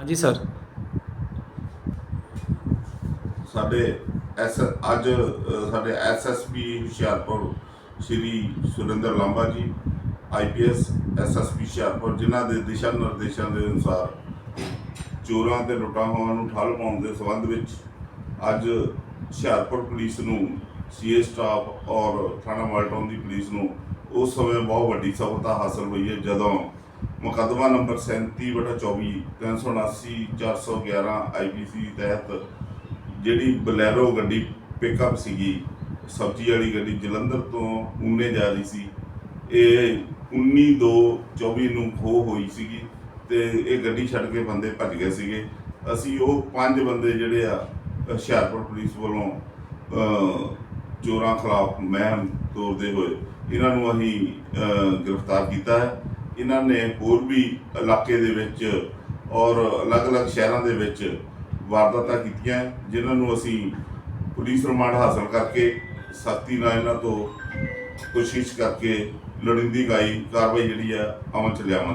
ਹਾਂਜੀ ਸਰ। ਸਾਡੇ ਐਸ ਅੱਜ ਅ, ਸਾਡੇ SSP Hoshiarpur Shri Surinder Lamba ji IPS SSP Hoshiarpur ਜਿਨ੍ਹਾਂ ਦੇ ਦਿਸ਼ਾ ਨਿਰਦੇਸ਼ਾਂ ਦੇ ਅਨੁਸਾਰ ਚੋਰਾਂ ਤੇ ਲੁੱਟਾਂ ਹੋਣ ਨੂੰ ਠੱਲ ਪਾਉਣ ਦੇ ਸੰਬੰਧ ਵਿੱਚ ਅੱਜ ਹੁਸ਼ਿਆਰਪੁਰ ਪੁਲਿਸ ਨੂੰ ਸੀਏ ਸਟਾਫ ਔਰ ਥਾਣਾ ਮਾਲਟਾਊਨ ਦੀ ਪੁਲਿਸ ਨੂੰ ਉਸ ਸਮੇਂ ਬਹੁਤ ਵੱਡੀ ਸਫਲਤਾ ਹਾਸਲ ਹੋਈ ਹੈ ਜਦੋਂ ਮੁਕੱਦਮਾ ਨੰਬਰ 37/24 379 411 ਆਈਪੀਸੀ ਤਹਿਤ ਜਿਹੜੀ ਬਲੈਰੋ ਗੱਡੀ ਪਿਕਅਪ ਸੀਗੀ, ਸਬਜ਼ੀ ਵਾਲੀ ਗੱਡੀ ਜਲੰਧਰ ਤੋਂ ਉਨੇ ਜਾ ਰਹੀ ਸੀ, ਇਹ 19 ਦੋ 24 ਨੂੰ ਖੋ ਹੋਈ ਸੀਗੀ ਤੇ ਇਹ ਗੱਡੀ ਛੱਡ ਕੇ ਬੰਦੇ ਭੱਜ ਗਏ ਸੀਗੇ। ਅਸੀਂ ਉਹ ਪੰਜ ਬੰਦੇ ਜਿਹੜੇ ਆ, ਹੁਸ਼ਿਆਰਪੁਰ ਪੁਲਿਸ ਵੱਲੋਂ ਚੋਰਾਂ ਖਿਲਾਫ ਮਹਿਮ ਤੋਰਦੇ ਹੋਏ ਇਹਨਾਂ ਨੂੰ ਅਸੀਂ ਗ੍ਰਿਫਤਾਰ ਕੀਤਾ ਹੈ। ਇਹਨਾਂ ਨੇ ਹੋਰ ਵੀ ਇਲਾਕੇ ਦੇ ਵਿੱਚ ਔਰ ਅਲੱਗ-ਅਲੱਗ ਸ਼ਹਿਰਾਂ ਦੇ ਵਿੱਚ ਵਾਰਦਾਤਾਂ ਕੀਤੀਆਂ, ਜਿਨ੍ਹਾਂ ਨੂੰ ਅਸੀਂ ਪੁਲਿਸ ਰਿਮਾਂਡ ਹਾਸਲ ਕਰਕੇ, ਸਖਤੀ ਨਾਲ ਇਹਨਾਂ ਤੋਂ ਕੋਸ਼ਿਸ਼ ਕਰਕੇ ਲੋੜੀਂਦੀ ਕਾਈ ਕਾਰਵਾਈ ਜਿਹੜੀ ਆ ਅਮਲ ਚ ਲਿਆਵਾਂਗੇ।